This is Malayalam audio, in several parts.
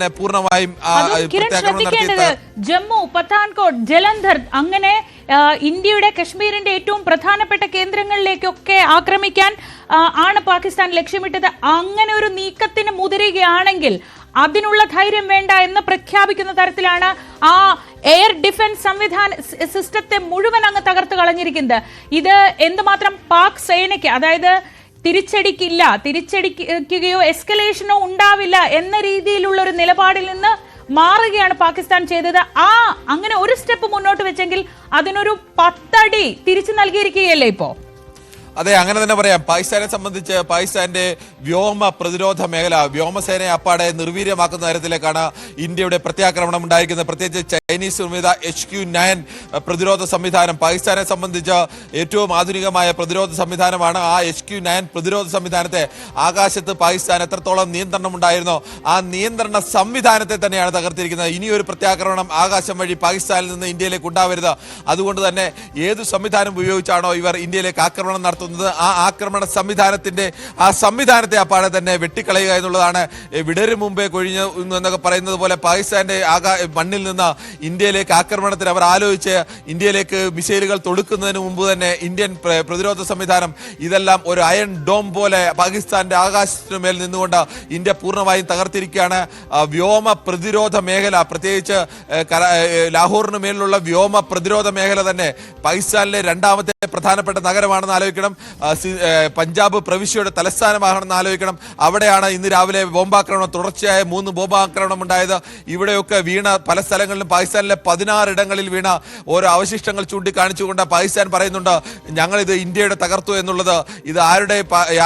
പൂർണമായും ശ്രദ്ധിക്കേണ്ടത് ജമ്മു പത്താൻകോട്ട് ജലന്ധർ അങ്ങനെ ഇന്ത്യയുടെ കശ്മീരിന്റെ ഏറ്റവും പ്രധാനപ്പെട്ട കേന്ദ്രങ്ങളിലേക്കൊക്കെ ആക്രമിക്കാൻ ആണ് പാകിസ്ഥാൻ ലക്ഷ്യമിട്ടത്. അങ്ങനെ ഒരു നീക്കത്തിന് മുതിരുകയാണെങ്കിൽ അതിനുള്ള ധൈര്യം വേണ്ട എന്ന് പ്രഖ്യാപിക്കുന്ന തരത്തിലാണ് ആ എയർ ഡിഫൻസ് സംവിധാന സിസ്റ്റത്തെ മുഴുവൻ അങ്ങ് തകർത്ത് കളഞ്ഞിരിക്കുന്നത്. ഇത് എന്തുമാത്രം പാക് സേനയ്ക്ക് അതായത് തിരിച്ചടിക്കില്ല തിരിച്ചടിക്കുകയോ എസ്കലേഷനോ ഉണ്ടാവില്ല എന്ന രീതിയിലുള്ള ഒരു നിലപാടിൽ നിന്ന് മാറുകയാണ് പാകിസ്ഥാൻ ചെയ്തത്. ആ അങ്ങനെ ഒരു സ്റ്റെപ്പ് മുന്നോട്ട് വെച്ചെങ്കിൽ അതിനൊരു പത്തടി തിരിച്ചു നൽകിയിരിക്കുകയല്ലേ ഇപ്പോ? അതെ അങ്ങനെ തന്നെ പറയാം. പാകിസ്ഥാനെ സംബന്ധിച്ച് പാകിസ്ഥാന്റെ വ്യോമ പ്രതിരോധ മേഖല വ്യോമസേനയെ അപ്പാടെ നിർവീര്യമാക്കുന്ന തരത്തിലേക്കാണ് ഇന്ത്യയുടെ പ്രത്യാക്രമണം ഉണ്ടായിരിക്കുന്നത്. പ്രത്യേകിച്ച് ചൈനീസ് നിർമ്മിത എച്ച് ക്യു നയൻ പ്രതിരോധ സംവിധാനം. പാകിസ്ഥാനെ സംബന്ധിച്ച് ഏറ്റവും ആധുനികമായ പ്രതിരോധ സംവിധാനമാണ് ആ എച്ച് ക്യു നയൻ പ്രതിരോധ സംവിധാനത്തെ. ആകാശത്ത് പാകിസ്ഥാൻ എത്രത്തോളം നിയന്ത്രണം ഉണ്ടായിരുന്നോ ആ നിയന്ത്രണ സംവിധാനത്തെ തന്നെയാണ് തകർത്തിരിക്കുന്നത്. ഇനിയൊരു പ്രത്യാക്രമണം ആകാശം വഴി പാകിസ്ഥാനിൽ നിന്ന് ഇന്ത്യയിലേക്ക് ഉണ്ടാവരുത്. അതുകൊണ്ട് തന്നെ ഏത് സംവിധാനം ഉപയോഗിച്ചാണോ ഇവർ ഇന്ത്യയിലേക്ക് ആക്രമണം നടത്തുന്നത് ആ ആക്രമണ സംവിധാനത്തിന്റെ ആ സംവിധാനത്തെ അപ്പാടെ തന്നെ വെട്ടിക്കളയുക എന്നുള്ളതാണ്. വിടര് മുമ്പേ കൊഴിഞ്ഞു എന്നൊക്കെ പറയുന്നത് പോലെ പാകിസ്ഥാന്റെ ആകാ മണ്ണിൽ നിന്ന് ഇന്ത്യയിലേക്ക് ആക്രമണത്തിന് അവർ ആലോചിച്ച് ഇന്ത്യയിലേക്ക് മിസൈലുകൾ തൊടുക്കുന്നതിന് മുമ്പ് തന്നെ ഇന്ത്യൻ പ്രതിരോധ സംവിധാനം ഇതെല്ലാം ഒരു അയൺ ഡോം പോലെ പാകിസ്ഥാന്റെ ആകാശത്തിനു മേൽ നിന്നുകൊണ്ട് ഇന്ത്യ പൂർണമായും തകർത്തിരിക്കുകയാണ്. വ്യോമ പ്രതിരോധ മേഖല പ്രത്യേകിച്ച് ലാഹോറിന് മേലുള്ള വ്യോമ പ്രതിരോധ മേഖല തന്നെ പാകിസ്ഥാനിലെ രണ്ടാമത്തെ പ്രധാനപ്പെട്ട നഗരമാണെന്ന് ആലോചിക്കണം. പഞ്ചാബ് പ്രവിശ്യയുടെ തലസ്ഥാനമാണെന്ന് ആലോചിക്കണം. അവിടെയാണ് ഇന്ന് രാവിലെ ബോംബാക്രമണം തുടർച്ചയായ മൂന്ന് ബോംബാക്രമണം ഉണ്ടായത്. ഇവിടെയൊക്കെ വീണ പല സ്ഥലങ്ങളിലും പാകിസ്ഥാനിലെ പതിനാറ് ഇടങ്ങളിൽ വീണ ഓരോ അവശിഷ്ടങ്ങൾ ചൂണ്ടിക്കാണിച്ചുകൊണ്ട് പാകിസ്ഥാൻ പറയുന്നുണ്ട് ഞങ്ങളിത് ഇന്ത്യയുടെ തകർത്തു എന്നുള്ളത്. ഇത് ആരുടെ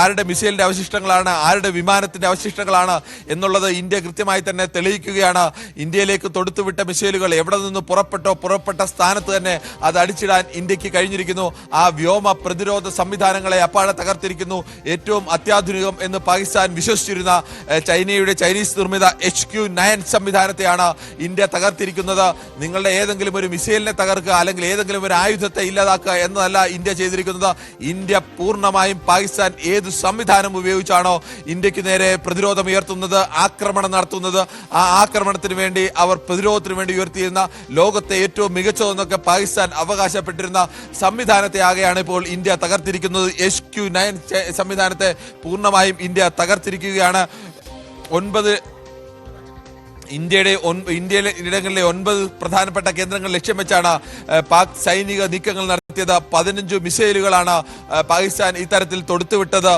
ആരുടെ മിസൈലിന്റെ അവശിഷ്ടങ്ങളാണ് ആരുടെ വിമാനത്തിന്റെ അവശിഷ്ടങ്ങളാണ് എന്നുള്ളത് ഇന്ത്യ കൃത്യമായി തന്നെ തെളിയിക്കുകയാണ്. ഇന്ത്യയിലേക്ക് തൊടുത്തുവിട്ട മിസൈലുകൾ എവിടെ നിന്ന് പുറപ്പെട്ടോ പുറപ്പെട്ട സ്ഥാനത്ത് തന്നെ അത് അടിച്ചിടാൻ ഇന്ത്യയ്ക്ക് കഴിഞ്ഞിരിക്കുന്നു. ആ വ്യോമ പ്രതിരോധ സംവിധാനങ്ങളെ അപ്പാടെ തകർത്തിരിക്കുന്നു. ഏറ്റവും അത്യാധുനികം എന്ന് പാകിസ്ഥാൻ വിശ്വസിച്ചിരുന്ന ചൈനയുടെ ചൈനീസ് നിർമ്മിത എച്ച് ക്യു നയൻ സംവിധാനത്തെയാണ് ഇന്ത്യ തകർത്തിരിക്കുന്നത്. നിങ്ങളുടെ ഏതെങ്കിലും ഒരു മിസൈലിനെ തകർക്കുക അല്ലെങ്കിൽ ഏതെങ്കിലും ഒരു ആയുധത്തെ ഇല്ലാതാക്കുക എന്നതല്ല ഇന്ത്യ ചെയ്തിരിക്കുന്നത്. ഇന്ത്യ പൂർണമായും പാകിസ്ഥാൻ ഏത് സംവിധാനം ഉപയോഗിച്ചാണോ ഇന്ത്യയ്ക്ക് നേരെ പ്രതിരോധം ഉയർത്തുന്നത് ആക്രമണം നടത്തുന്നത്. ആ ആക്രമണത്തിന് വേണ്ടി അവർ പ്രതിരോധത്തിന് വേണ്ടി ഉയർത്തിയിരുന്ന ലോകത്തെ ഏറ്റവും മികച്ചതെന്നൊക്കെ പാകിസ്ഥാൻ അവകാശപ്പെട്ടിരുന്ന സംവിധാനത്തെ ആകെയാണ് ഇപ്പോൾ ഇന്ത്യ തകർത്തിരിക്കുന്നത്. എച്ച് ക്യു നയൻ സംവിധാനത്തെ പൂർണമായും ഇന്ത്യ തകർത്തിരിക്കുകയാണ്. ഒൻപത് ഇന്ത്യയുടെ ഇന്ത്യയിലെ ഇടങ്ങളിലെ ഒൻപത് പ്രധാനപ്പെട്ട കേന്ദ്രങ്ങൾ ലക്ഷ്യം വെച്ചാണ് പാക് സൈനിക നീക്കങ്ങൾ നടത്തിയത് പതിനഞ്ച് മിസൈലുകളാണ് പാകിസ്ഥാൻ ഇത്തരത്തിൽ തൊടുത്തുവിട്ടത്.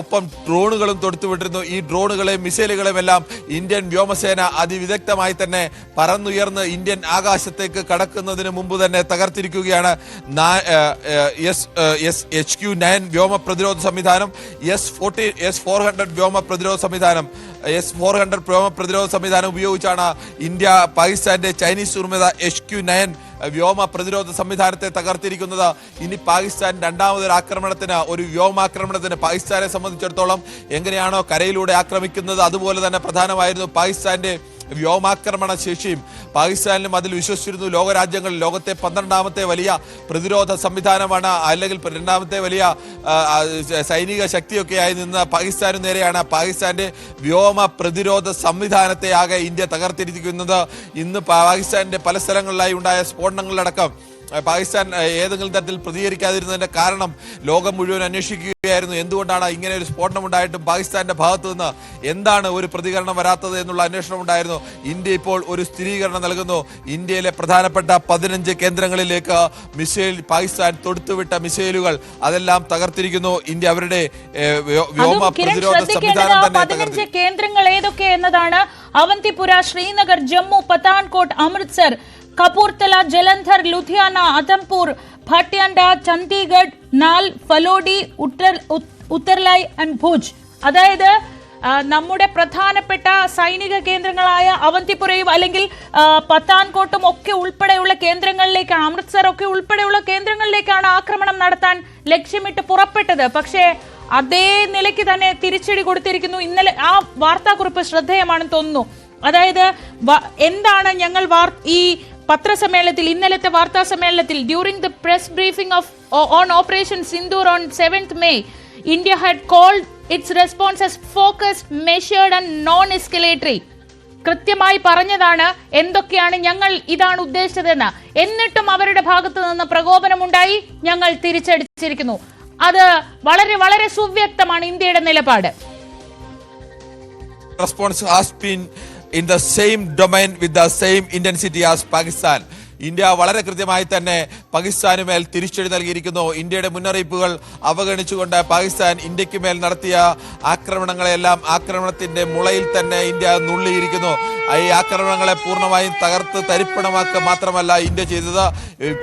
ഒപ്പം ഡ്രോണുകളും തൊടുത്തുവിട്ടിരുന്നു. ഈ ഡ്രോണുകളെയും മിസൈലുകളെയും എല്ലാം ഇന്ത്യൻ വ്യോമസേന അതിവിദഗ്ധമായി തന്നെ പറന്നുയർന്ന് ഇന്ത്യൻ ആകാശത്തേക്ക് കടക്കുന്നതിന് മുമ്പ് തന്നെ തകർത്തിരിക്കുകയാണ്. S S H Q nine വ്യോമ പ്രതിരോധ സംവിധാനം S forty S four hundred വ്യോമ പ്രതിരോധ സംവിധാനം എസ് ഫോർ ഹൺഡ്രഡ് വ്യോമ പ്രതിരോധ സംവിധാനം ഉപയോഗിച്ചാണ് ഇന്ത്യ പാകിസ്ഥാന്റെ ചൈനീസ് നിർമ്മിത എച്ച് ക്യു നയൻ വ്യോമ പ്രതിരോധ സംവിധാനത്തെ തകർത്തിരിക്കുന്നത്. ഇനി പാകിസ്ഥാൻ രണ്ടാമതൊരു ആക്രമണത്തിന് ഒരു വ്യോമാക്രമണത്തിന് പാകിസ്ഥാനെ സംബന്ധിച്ചിടത്തോളം എങ്ങനെയാണോ കരയിലൂടെ ആക്രമിക്കുന്നത് അതുപോലെ തന്നെ പ്രധാനമായിരുന്നു പാകിസ്ഥാന്റെ വ്യോമാക്രമണ ശേഷിയും പാകിസ്ഥാനിലും അതിൽ വിശ്വസിച്ചിരുന്നു ലോകരാജ്യങ്ങളിൽ ലോകത്തെ പന്ത്രണ്ടാമത്തെ വലിയ പ്രതിരോധ സംവിധാനമാണ് അല്ലെങ്കിൽ രണ്ടാമത്തെ വലിയ സൈനിക ശക്തിയൊക്കെ ആയി നിന്ന പാകിസ്ഥാനു നേരെയാണ് പാകിസ്ഥാന്റെ വ്യോമ പ്രതിരോധ സംവിധാനത്തെ ആകെ ഇന്ത്യ തകർത്തിരിക്കുന്നത്. ഇന്ന് പാകിസ്ഥാന്റെ പല സ്ഥലങ്ങളിലായി ഉണ്ടായ സ്ഫോടനങ്ങളിലടക്കം പാകിസ്ഥാൻ ഏതെങ്കിലും തരത്തിൽ പ്രതികരിക്കാതിരുന്നതിന്റെ കാരണം ലോകം മുഴുവൻ അന്വേഷിക്കുകയായിരുന്നു. എന്തുകൊണ്ടാണ് ഇങ്ങനെ ഒരു സ്ഫോടനം ഉണ്ടായിട്ടും പാകിസ്ഥാന്റെ ഭാഗത്തു നിന്ന് എന്താണ് ഒരു പ്രതികരണം വരാത്തത് എന്നുള്ള അന്വേഷണം ഉണ്ടായിരുന്നു? ഇന്ത്യ ഇപ്പോൾ ഒരു സ്ഥിരീകരണം നൽകുന്നു. ഇന്ത്യയിലെ പ്രധാനപ്പെട്ട പതിനഞ്ച് കേന്ദ്രങ്ങളിലേക്ക് മിസൈൽ പാകിസ്ഥാൻ തൊടുത്തുവിട്ട മിസൈലുകൾ അതെല്ലാം തകർത്തിരിക്കുന്നു. ഇന്ത്യ അവരുടെ വ്യോമ പ്രതിരോധ സംവിധാനം തന്നെ പതിനഞ്ച് കേന്ദ്രങ്ങൾ ഏതൊക്കെ എന്നതാണ് അവന്തിപുര ശ്രീനഗർ ജമ്മു പത്താൻകോട്ട് അമൃത്സർ കപൂർത്തല ജലന്ധർ ലുധിയാന അധംപൂർ ഭാട്യാൻഡ ചണ്ഡീഗഡ് നാൽ ഫലോഡി ഉത്തർ ഉത്- ഉത്തർലായ് ആൻഡ് ഭുജ്. അതായത് നമ്മുടെ പ്രധാനപ്പെട്ട സൈനിക കേന്ദ്രങ്ങളായ അവന്തിപുരയും അല്ലെങ്കിൽ പത്താൻകോട്ടും ഒക്കെ ഉൾപ്പെടെയുള്ള കേന്ദ്രങ്ങളിലേക്കാണ് അമൃത്സർ ഒക്കെ ഉൾപ്പെടെയുള്ള കേന്ദ്രങ്ങളിലേക്കാണ് ആക്രമണം നടത്താൻ ലക്ഷ്യമിട്ട് പുറപ്പെട്ടത്. പക്ഷേ അതേ നിലയ്ക്ക് തന്നെ തിരിച്ചടി കൊടുത്തിരിക്കുന്നു. ഇന്നലെ ആ വാർത്താക്കുറിപ്പ് ശ്രദ്ധേയമാണെന്ന് തോന്നുന്നു. അതായത് എന്താണ് ഞങ്ങൾ ഈ പത്രസമ്മേളനത്തിൽ ഇന്നലത്തെ വാർത്താ സമ്മേളനത്തിൽ during the press briefing of on operation Sindoor on seventh May India had called its response as focus measured and non escalatory കൃത്യമായി പറഞ്ഞതാണ് എന്തൊക്കെയാണ് ഞങ്ങൾ ഇതാണ് ഉദ്ദേശിച്ചതെന്ന്. എന്നിട്ടും അവരുടെ ഭാഗത്തു നിന്ന് പ്രകോപനമുണ്ടായി ഞങ്ങൾ തിരിച്ചടിച്ചിരിക്കുന്നു. അത് വളരെ വളരെ സുവ്യക്തമാണ് ഇന്ത്യയുടെ നിലപാട്. Response has been in the same domain with the same intensity as Pakistan. India വളരെ കൃത്യമായി തന്നെ പാകിസ്ഥാന് മേൽ തിരിച്ചടി നൽകിയിരിക്കുന്നു. ഇന്ത്യയുടെ മുന്നറിയിപ്പുകൾ അവഗണിച്ചുകൊണ്ട് പാകിസ്ഥാൻ ഇന്ത്യയ്ക്ക് മേൽ നടത്തിയ ആക്രമണങ്ങളെല്ലാം ആക്രമണത്തിന്റെ മുളയിൽ തന്നെ ഇന്ത്യ നുള്ളിയിരിക്കുന്നു. ഈ ആക്രമണങ്ങളെ പൂർണമായും തകർത്ത് തരിപ്പണമാക്കുക മാത്രമല്ല ഇന്ത്യ ചെയ്തത്.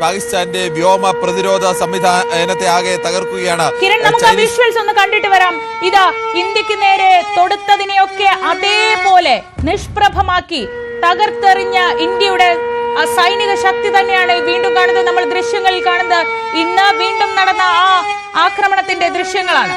പാകിസ്ഥാന്റെ വ്യോമ പ്രതിരോധ സംവിധാനത്തെ ആകെ തകർക്കുകയാണ്. കിരൺ നമുക്ക് വിഷ്വൽസ് ഒന്ന് കണ്ടിട്ട് വരാം. ഇതാ ഇന്ത്യയ്ക്ക് നേരെ തൊടുത്തതിനെയൊക്കെ അതേപോലെ നിഷ്പ്രഭമാക്കി തകർത്തെറിഞ്ഞ ഇന്ത്യയുടെ ആ സൈനിക ശക്തി തന്നെയാണ് വീണ്ടും കാണുന്നത്. നമ്മൾ ദൃശ്യങ്ങളിൽ കാണുന്നത്. ഇന്ന് വീണ്ടും നടന്ന ആ ആക്രമണത്തിന്റെ ദൃശ്യങ്ങളാണ്.